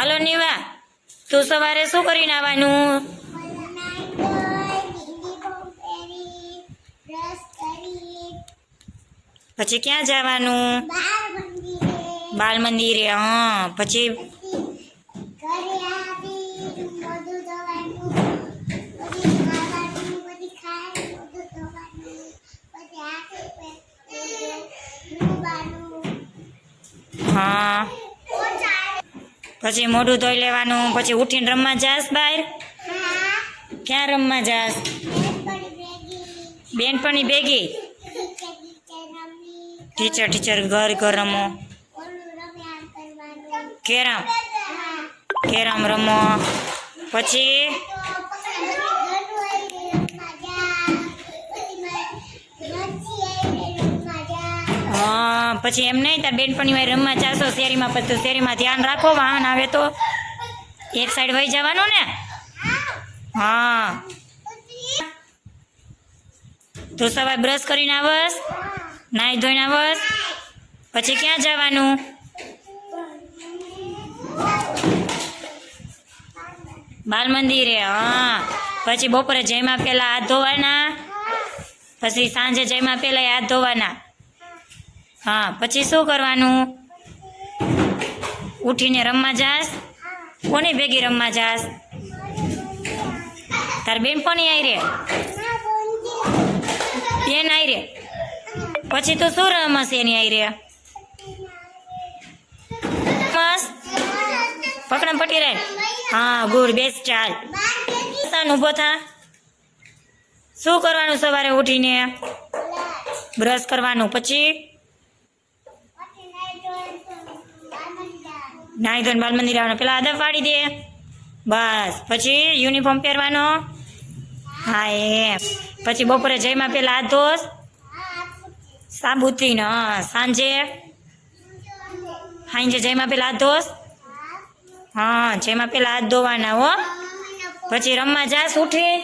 હાલો નીવા, તું સવારે શું કરીને આવવાનું? પછી ક્યાં જવાનું? બાલ મંદિરે હા, પછી હા. પછી મોઢું ધોઈ લેવાનું પછી ઉઠીને રમવા જાસ બહાર? ક્યાં રમવા જાસ? બેનપણી ભેગી? ટીચર ટીચર ઘર ઘર રમો. કેરમ? કેરમ રમો. પછી પછી એમ નહીં, તાર બેનપણી વાય રમવા જાશો, શેરીમાં પછી શેરીમાં ધ્યાન રાખો, વાહન આવે તો. એક સાઈડ વહી જવાનું ને? હા. તું સવારે બ્રશ કરીને આવસ નાહી ધોઈને આવસ, પછી ક્યાં જવાનું? બાલ મંદિરે, હા. પછી બપોરે જયમાં પહેલા હાથ ધોવાના, પછી સાંજે જયમાં પહેલા હાથ ધોવાના. હા, પછી શું કરવાનું? ઉઠીને રમવા જાસ? કોની ભેગી રમવા જાસ? તાર બેનપણી આવી રે? બેન આવી રે. પછી તું શું રમસ એની આવી રે? બસ. પકડમ પટી રે હા ગુડ બેસ, ચાલ. ઊભો થા. શું કરવાનું સવારે ઉઠીને? બ્રશ કરવાનું. પછી? નાહી ધોઈને બાલ મંદિર આવવાનું. પેલા આદબ પાડી દે. બસ. પછી યુનિફોર્મ પહેરવાનો. હા એ પછી બપોરે જયમાં પેલા હાથ ધોસ સાબુથી સાંજે. સાંજે જયમાં પેલા હાથ ધોસ હા જેમાં પેલા હાથ ધોવાના, હો. પછી રમવા જાસ ઉઠી.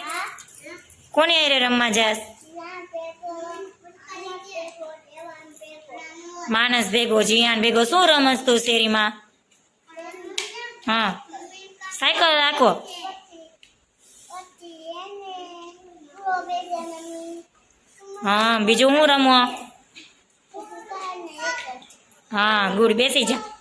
કોની હારે રમવા જાસ માણસ ભેગો, જીયાન ભેગો. શું રમસ તું શેરીમાં? હા. સાયકલ રાખો. હા બીજું હું રમો? હા ગુડ બેસી જા.